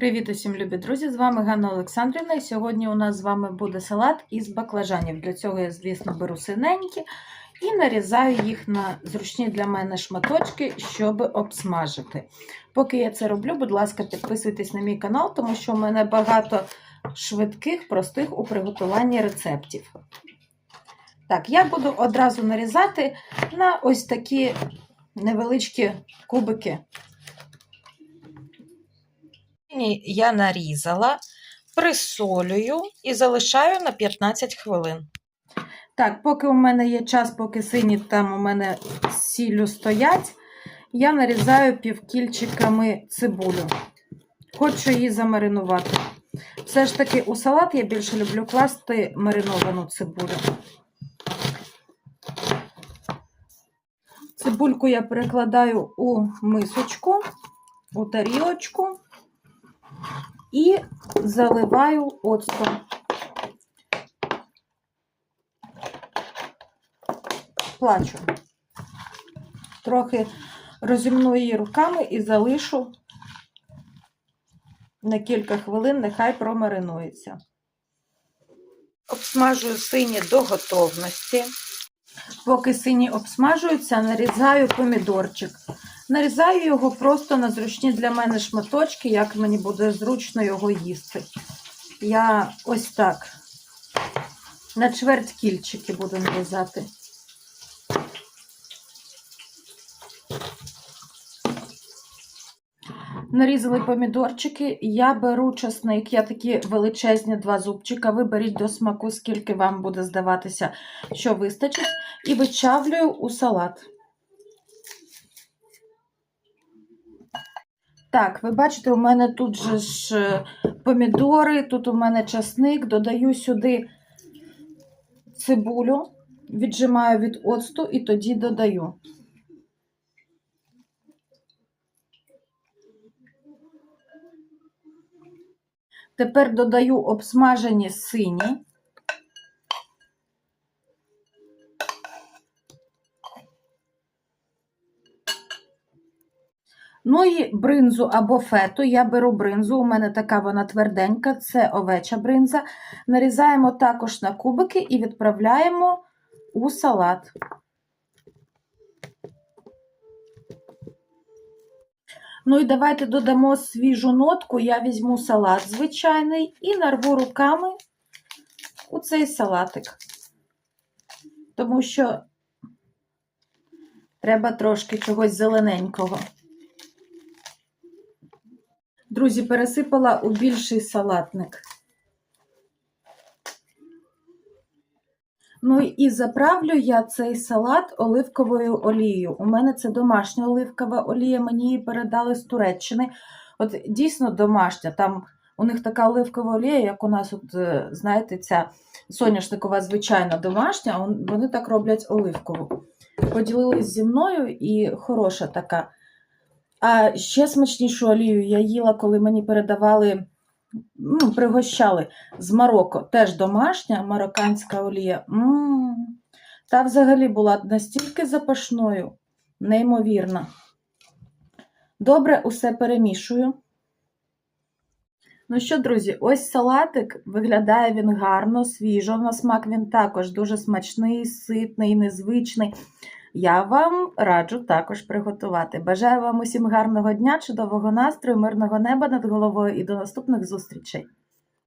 Привіт усім, любі друзі! З вами Ганна Олександрівна. І сьогодні у нас з вами буде салат із баклажанів. Для цього я, звісно, беру синенькі і нарізаю їх на зручні для мене шматочки, щоб обсмажити. Поки я це роблю, будь ласка, підписуйтесь на мій канал, тому що у мене багато швидких, простих у приготуванні рецептів. Так, я буду одразу нарізати на ось такі невеличкі кубики. Я нарізала, присолюю і залишаю на 15 хвилин. Так, поки у мене є час, поки сині там у мене сіллю стоять, я нарізаю півкільчиками цибулю. Хочу її замаринувати. Все ж таки, у салат я більше люблю класти мариновану цибулю. Цибульку я перекладаю у мисочку, у тарілочку і заливаю оцтом. Плачу. Трохи розімну її руками і залишу на кілька хвилин, нехай промаринується. Обсмажую сині до готовності. Поки сині обсмажуються, нарізаю помідорчик. Нарізаю його просто на зручні для мене шматочки, як мені буде зручно його їсти. Я ось так на чверть кільчики буду нарізати. Нарізали помідорчики, я беру часник, я такі величезні два зубчика. Ви беріть до смаку, скільки вам буде здаватися, що вистачить, і вичавлюю у салат. Так, ви бачите, у мене тут же ж е, помідори, тут у мене часник, додаю сюди цибулю, віджимаю від оцту і тоді додаю. Тепер додаю обсмажені сині. Ну і бринзу або фету. Я беру бринзу, у мене така вона тверденька, це овеча бринза. Нарізаємо також на кубики і відправляємо у салат. Ну і давайте додамо свіжу нотку. Я візьму салат звичайний і нарву руками у цей салатик. Тому що треба трошки чогось зелененького. Друзі, пересипала у більший салатник. Ну і заправлю я цей салат оливковою олією. У мене це домашня оливкова олія, мені її передали з Туреччини. От дійсно домашня. Там у них така оливкова олія, як у нас, от, е, знаєте, ця соняшникова звичайна домашня, вони так роблять оливкову. Поділились зі мною і хороша така. А ще смачнішу олію я їла, коли мені передавали, ну, пригощали з Марокко. Теж домашня марокканська олія. М -м -м. Та взагалі була настільки запашною, неймовірна. Добре, усе перемішую. Ну що, друзі, ось салатик, виглядає він гарно, свіжо. На смак він також дуже смачний, ситний, незвичний. Я вам раджу також приготувати. Бажаю вам усім гарного дня, чудового настрою, мирного неба над головою і до наступних зустрічей!